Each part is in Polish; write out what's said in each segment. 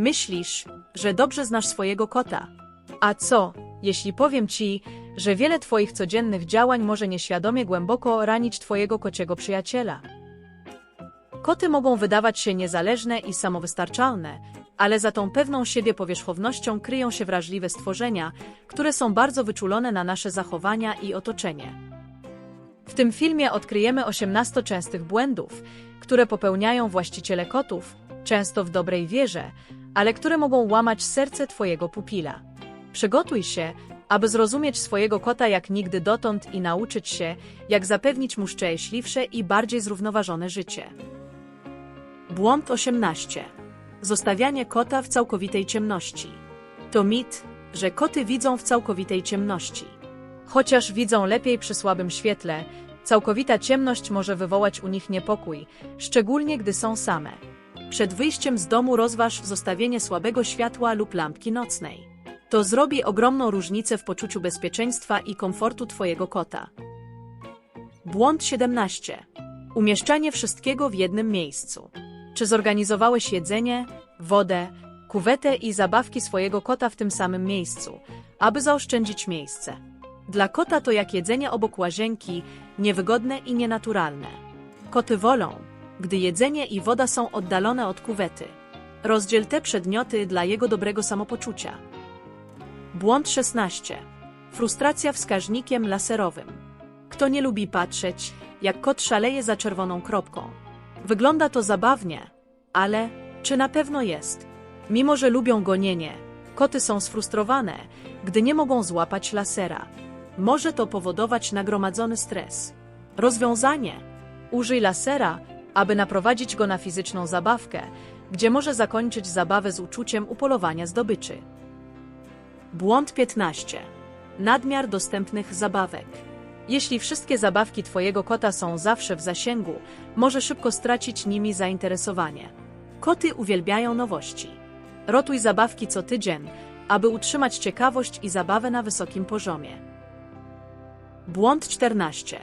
Myślisz, że dobrze znasz swojego kota. A co, jeśli powiem ci, że wiele twoich codziennych działań może nieświadomie głęboko ranić twojego kociego przyjaciela? Koty mogą wydawać się niezależne i samowystarczalne, ale za tą pewną siebie powierzchownością kryją się wrażliwe stworzenia, które są bardzo wyczulone na nasze zachowania i otoczenie. W tym filmie odkryjemy 18 częstych błędów, które popełniają właściciele kotów, często w dobrej wierze, ale które mogą łamać serce Twojego pupila. Przygotuj się, aby zrozumieć swojego kota jak nigdy dotąd i nauczyć się, jak zapewnić mu szczęśliwsze i bardziej zrównoważone życie. Błąd 18. Zostawianie kota w całkowitej ciemności. To mit, że koty widzą w całkowitej ciemności. Chociaż widzą lepiej przy słabym świetle, całkowita ciemność może wywołać u nich niepokój, szczególnie gdy są same. Przed wyjściem z domu rozważ zostawienie słabego światła lub lampki nocnej. To zrobi ogromną różnicę w poczuciu bezpieczeństwa i komfortu Twojego kota. Błąd 17. Umieszczanie wszystkiego w jednym miejscu. Czy zorganizowałeś jedzenie, wodę, kuwetę i zabawki swojego kota w tym samym miejscu, aby zaoszczędzić miejsce? Dla kota to jak jedzenie obok łazienki, niewygodne i nienaturalne. Koty wolą, gdy jedzenie i woda są oddalone od kuwety. Rozdziel te przedmioty dla jego dobrego samopoczucia. Błąd 16. Frustracja wskaźnikiem laserowym. Kto nie lubi patrzeć, jak kot szaleje za czerwoną kropką? Wygląda to zabawnie, ale czy na pewno jest? Mimo, że lubią gonienie, koty są sfrustrowane, gdy nie mogą złapać lasera. Może to powodować nagromadzony stres. Rozwiązanie: użyj lasera, aby naprowadzić go na fizyczną zabawkę, gdzie może zakończyć zabawę z uczuciem upolowania zdobyczy. Błąd 15. Nadmiar dostępnych zabawek. Jeśli wszystkie zabawki Twojego kota są zawsze w zasięgu, może szybko stracić nimi zainteresowanie. Koty uwielbiają nowości. Rotuj zabawki co tydzień, aby utrzymać ciekawość i zabawę na wysokim poziomie. Błąd 14.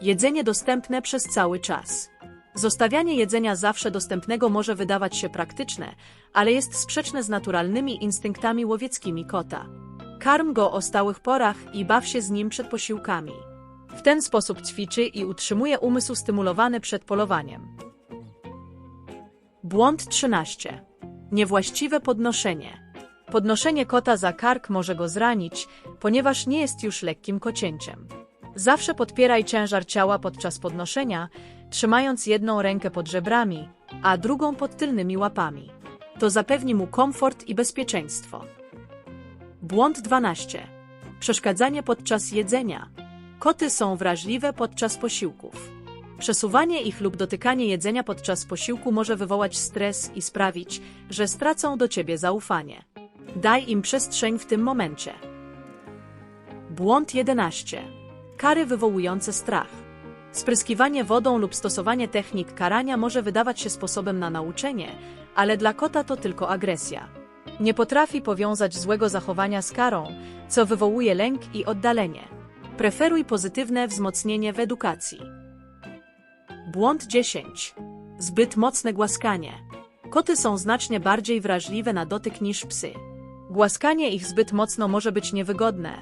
Jedzenie dostępne przez cały czas. Zostawianie jedzenia zawsze dostępnego może wydawać się praktyczne, ale jest sprzeczne z naturalnymi instynktami łowieckimi kota. Karm go o stałych porach i baw się z nim przed posiłkami. W ten sposób ćwiczy i utrzymuje umysł stymulowany przed polowaniem. Błąd 13. Niewłaściwe podnoszenie. Podnoszenie kota za kark może go zranić, ponieważ nie jest już lekkim kocięciem. Zawsze podpieraj ciężar ciała podczas podnoszenia, trzymając jedną rękę pod żebrami, a drugą pod tylnymi łapami. To zapewni mu komfort i bezpieczeństwo. Błąd 12. Przeszkadzanie podczas jedzenia. Koty są wrażliwe podczas posiłków. Przesuwanie ich lub dotykanie jedzenia podczas posiłku może wywołać stres i sprawić, że stracą do ciebie zaufanie. Daj im przestrzeń w tym momencie. Błąd 11. Kary wywołujące strach. Spryskiwanie wodą lub stosowanie technik karania może wydawać się sposobem na nauczenie, ale dla kota to tylko agresja. Nie potrafi powiązać złego zachowania z karą, co wywołuje lęk i oddalenie. Preferuj pozytywne wzmocnienie w edukacji. Błąd 10. Zbyt mocne głaskanie. Koty są znacznie bardziej wrażliwe na dotyk niż psy. Głaskanie ich zbyt mocno może być niewygodne,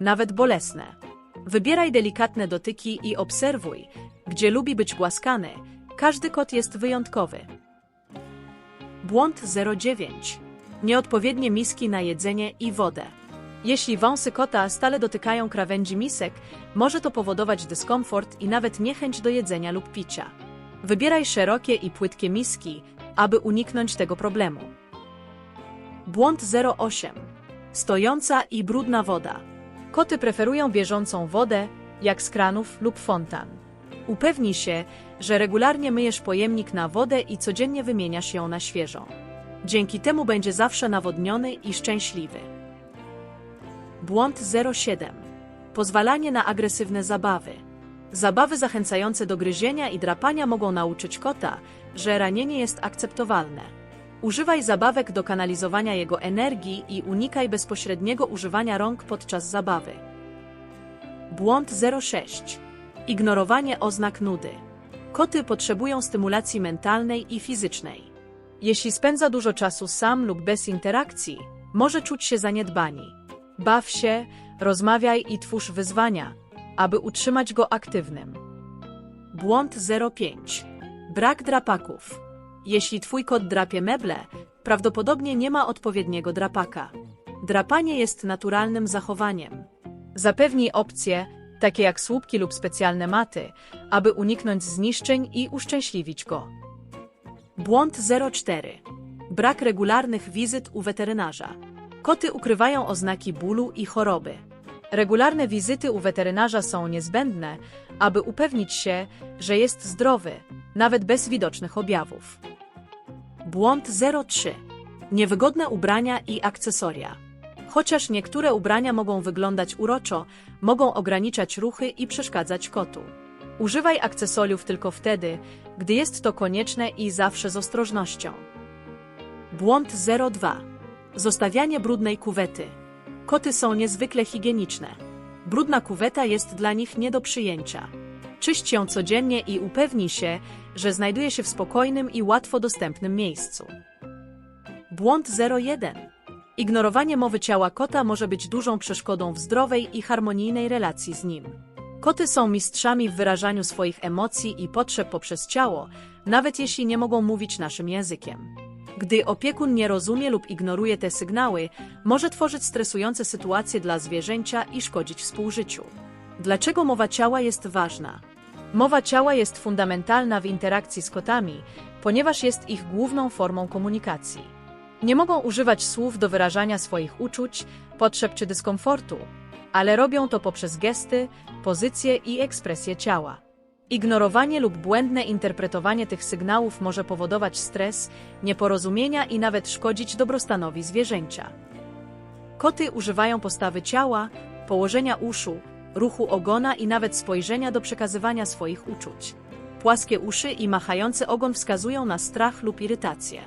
nawet bolesne. Wybieraj delikatne dotyki i obserwuj, gdzie lubi być głaskany. Każdy kot jest wyjątkowy. Błąd 09. Nieodpowiednie miski na jedzenie i wodę. Jeśli wąsy kota stale dotykają krawędzi misek, może to powodować dyskomfort i nawet niechęć do jedzenia lub picia. Wybieraj szerokie i płytkie miski, aby uniknąć tego problemu. Błąd 08. Stojąca i brudna woda. Koty preferują bieżącą wodę, jak z kranów lub fontan. Upewnij się, że regularnie myjesz pojemnik na wodę i codziennie wymieniasz ją na świeżą. Dzięki temu będzie zawsze nawodniony i szczęśliwy. Błąd 07. Pozwalanie na agresywne zabawy. Zabawy zachęcające do gryzienia i drapania mogą nauczyć kota, że ranienie jest akceptowalne. Używaj zabawek do kanalizowania jego energii i unikaj bezpośredniego używania rąk podczas zabawy. Błąd 06. Ignorowanie oznak nudy. Koty potrzebują stymulacji mentalnej i fizycznej. Jeśli spędza dużo czasu sam lub bez interakcji, może czuć się zaniedbani. Baw się, rozmawiaj i twórz wyzwania, aby utrzymać go aktywnym. Błąd 05. Brak drapaków. Jeśli twój kot drapie meble, prawdopodobnie nie ma odpowiedniego drapaka. Drapanie jest naturalnym zachowaniem. Zapewnij opcje, takie jak słupki lub specjalne maty, aby uniknąć zniszczeń i uszczęśliwić go. Błąd 04. Brak regularnych wizyt u weterynarza. Koty ukrywają oznaki bólu i choroby. Regularne wizyty u weterynarza są niezbędne, aby upewnić się, że jest zdrowy, nawet bez widocznych objawów. Błąd 03. Niewygodne ubrania i akcesoria. Chociaż niektóre ubrania mogą wyglądać uroczo, mogą ograniczać ruchy i przeszkadzać kotu. Używaj akcesoriów tylko wtedy, gdy jest to konieczne i zawsze z ostrożnością. Błąd 02. Zostawianie brudnej kuwety. Koty są niezwykle higieniczne. Brudna kuweta jest dla nich nie do przyjęcia. Czyść ją codziennie i upewnij się, że znajduje się w spokojnym i łatwo dostępnym miejscu. Błąd 01. Ignorowanie mowy ciała kota może być dużą przeszkodą w zdrowej i harmonijnej relacji z nim. Koty są mistrzami w wyrażaniu swoich emocji i potrzeb poprzez ciało, nawet jeśli nie mogą mówić naszym językiem. Gdy opiekun nie rozumie lub ignoruje te sygnały, może tworzyć stresujące sytuacje dla zwierzęcia i szkodzić współżyciu. Dlaczego mowa ciała jest ważna? Mowa ciała jest fundamentalna w interakcji z kotami, ponieważ jest ich główną formą komunikacji. Nie mogą używać słów do wyrażania swoich uczuć, potrzeb czy dyskomfortu, ale robią to poprzez gesty, pozycje i ekspresję ciała. Ignorowanie lub błędne interpretowanie tych sygnałów może powodować stres, nieporozumienia i nawet szkodzić dobrostanowi zwierzęcia. Koty używają postawy ciała, położenia uszu, ruchu ogona i nawet spojrzenia do przekazywania swoich uczuć. Płaskie uszy i machający ogon wskazują na strach lub irytację.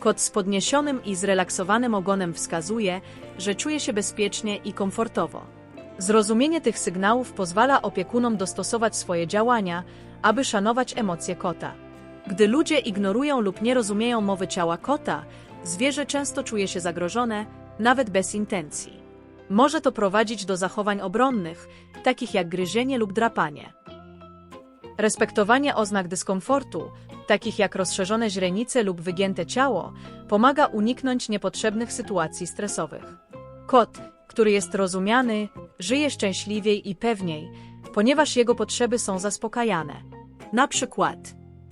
Kot z podniesionym i zrelaksowanym ogonem wskazuje, że czuje się bezpiecznie i komfortowo. Zrozumienie tych sygnałów pozwala opiekunom dostosować swoje działania, aby szanować emocje kota. Gdy ludzie ignorują lub nie rozumieją mowy ciała kota, zwierzę często czuje się zagrożone, nawet bez intencji. Może to prowadzić do zachowań obronnych, takich jak gryzienie lub drapanie. Respektowanie oznak dyskomfortu, takich jak rozszerzone źrenice lub wygięte ciało, pomaga uniknąć niepotrzebnych sytuacji stresowych. Kot, który jest rozumiany, żyje szczęśliwiej i pewniej, ponieważ jego potrzeby są zaspokajane. Na przykład,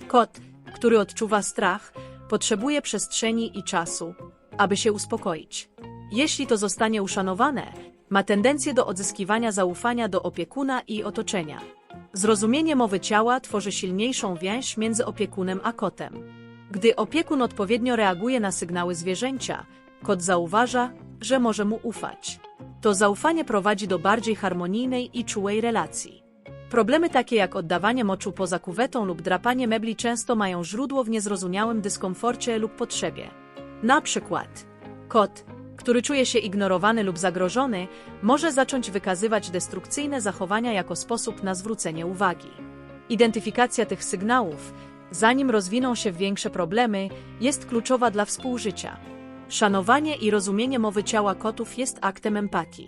kot, który odczuwa strach, potrzebuje przestrzeni i czasu, aby się uspokoić. Jeśli to zostanie uszanowane, ma tendencję do odzyskiwania zaufania do opiekuna i otoczenia. Zrozumienie mowy ciała tworzy silniejszą więź między opiekunem a kotem. Gdy opiekun odpowiednio reaguje na sygnały zwierzęcia, kot zauważa, że może mu ufać. To zaufanie prowadzi do bardziej harmonijnej i czułej relacji. Problemy takie jak oddawanie moczu poza kuwetą lub drapanie mebli często mają źródło w niezrozumiałym dyskomforcie lub potrzebie. Na przykład, kot, który czuje się ignorowany lub zagrożony, może zacząć wykazywać destrukcyjne zachowania jako sposób na zwrócenie uwagi. Identyfikacja tych sygnałów, zanim rozwiną się większe problemy, jest kluczowa dla współżycia. Szanowanie i rozumienie mowy ciała kotów jest aktem empatii.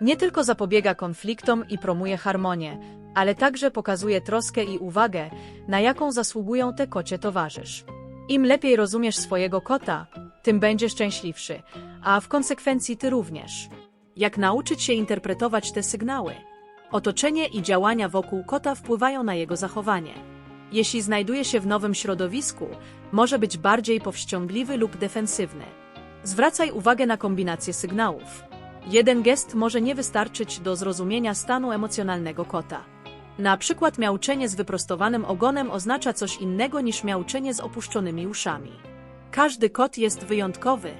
Nie tylko zapobiega konfliktom i promuje harmonię, ale także pokazuje troskę i uwagę, na jaką zasługują te kocie towarzysz. Im lepiej rozumiesz swojego kota, tym będzie szczęśliwszy, a w konsekwencji ty również. Jak nauczyć się interpretować te sygnały? Otoczenie i działania wokół kota wpływają na jego zachowanie. Jeśli znajduje się w nowym środowisku, może być bardziej powściągliwy lub defensywny. Zwracaj uwagę na kombinację sygnałów. Jeden gest może nie wystarczyć do zrozumienia stanu emocjonalnego kota. Na przykład miauczenie z wyprostowanym ogonem oznacza coś innego niż miauczenie z opuszczonymi uszami. Każdy kot jest wyjątkowy.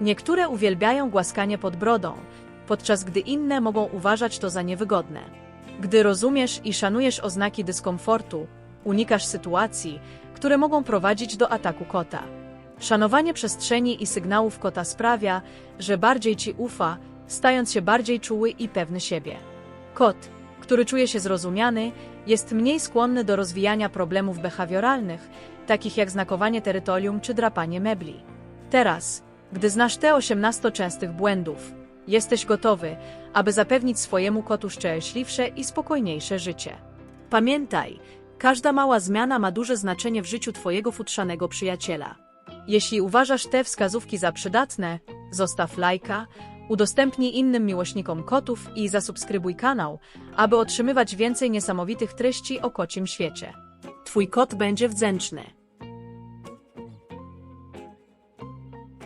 Niektóre uwielbiają głaskanie pod brodą, podczas gdy inne mogą uważać to za niewygodne. Gdy rozumiesz i szanujesz oznaki dyskomfortu, unikasz sytuacji, które mogą prowadzić do ataku kota. Szanowanie przestrzeni i sygnałów kota sprawia, że bardziej ci ufa, stając się bardziej czuły i pewny siebie. Kot, który czuje się zrozumiany, jest mniej skłonny do rozwijania problemów behawioralnych, takich jak znakowanie terytorium czy drapanie mebli. Teraz, gdy znasz te 18 częstych błędów, jesteś gotowy, aby zapewnić swojemu kotu szczęśliwsze i spokojniejsze życie. Pamiętaj, każda mała zmiana ma duże znaczenie w życiu Twojego futrzanego przyjaciela. Jeśli uważasz te wskazówki za przydatne, zostaw lajka, udostępnij innym miłośnikom kotów i zasubskrybuj kanał, aby otrzymywać więcej niesamowitych treści o kocim świecie. Twój kot będzie wdzięczny.